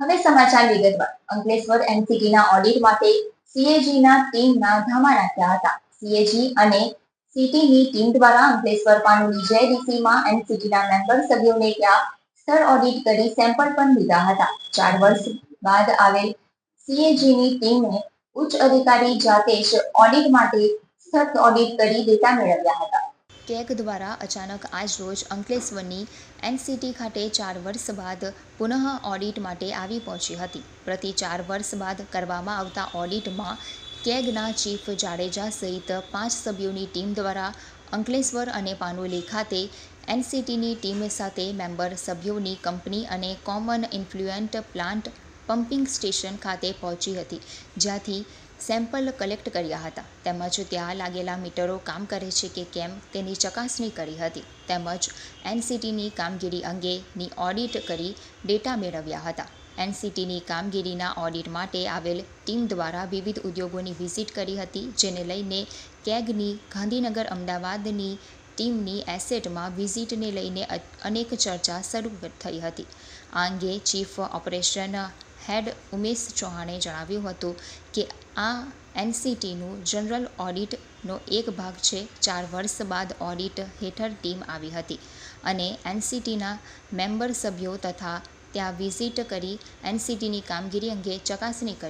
હવે સમાચાર વિગતવાર. અંકલેશ્વર એનસીટીના ઓડિટ માટે સીએજીના ટીમના ધામા નાખ્યા હતા. સીએજી અને સિટીની ટીમ દ્વારા અંકલેશ્વર પાનુલી જેડીસીમાં એનસીટીના મેમ્બર સભ્યોને ત્યાં સ્થળ ઓડિટ કરી સેમ્પલ પણ લીધા હતા. ચાર વર્ષ બાદ આવેલ સીએજીની ટીમે ઉચ્ચ અધિકારી જાતે જ ઓડિટ માટે સ્થળ ઓડિટ કરી ડેટા મેળવ્યા હતા. કેગ દ્વારા અચાનક આજ રોજ અંકલેશ્વરની એનસીટી ખાતે ચાર વર્ષ બાદ પુનઃ ઓડિટ માટે આવી પહોંચી હતી. પ્રતિ ચાર વર્ષ બાદ કરવામાં આવતા ઓડિટમાં કેગના ચીફ જાડેજા સહિત પાંચ સભ્યોની ટીમ દ્વારા અંકલેશ્વર અને પાનોલી ખાતે એનસીટીની ટીમ સાથે મેમ્બર સભ્યોની કંપની અને common influent plant pumping station ખાતે પહોંચી હતી, જ્યાંથી સેમ્પલ કલેક્ટ કર્યા હતા. તેમજ ત્યાં લાગેલા મીટરો કામ કરે છે કે કેમ તેની ચકાસણી કરી હતી. તેમજ એનસીટીની કામગીરી અંગેની ઓડિટ કરી ડેટા મેળવ્યા હતા. એનસીટીની કામગીરીના ઓડિટ માટે આવેલ ટીમ દ્વારા વિવિધ ઉદ્યોગોની વિઝિટ કરી હતી, જેને લઈને કેગની ગાંધીનગર અમદાવાદની ટીમની એસેટમાં વિઝિટને લઈને અનેક ચર્ચા શરૂ થઈ હતી. આ અંગે ચીફ ઓપરેશન હેડ ઉમેશ ચૌહાણે જણાવ્યું હતું કે આ એનસીટીનું જનરલ ઓડિટનો એક ભાગ છે. ચાર વર્ષ બાદ ઓડિટ હેઠળ ટીમ આવી હતી અને એનસીટીના મેમ્બર સભ્યો તથા ત્યાં વિઝિટ કરી એનસીટીની કામગીરી અંગે ચકાસણી કરી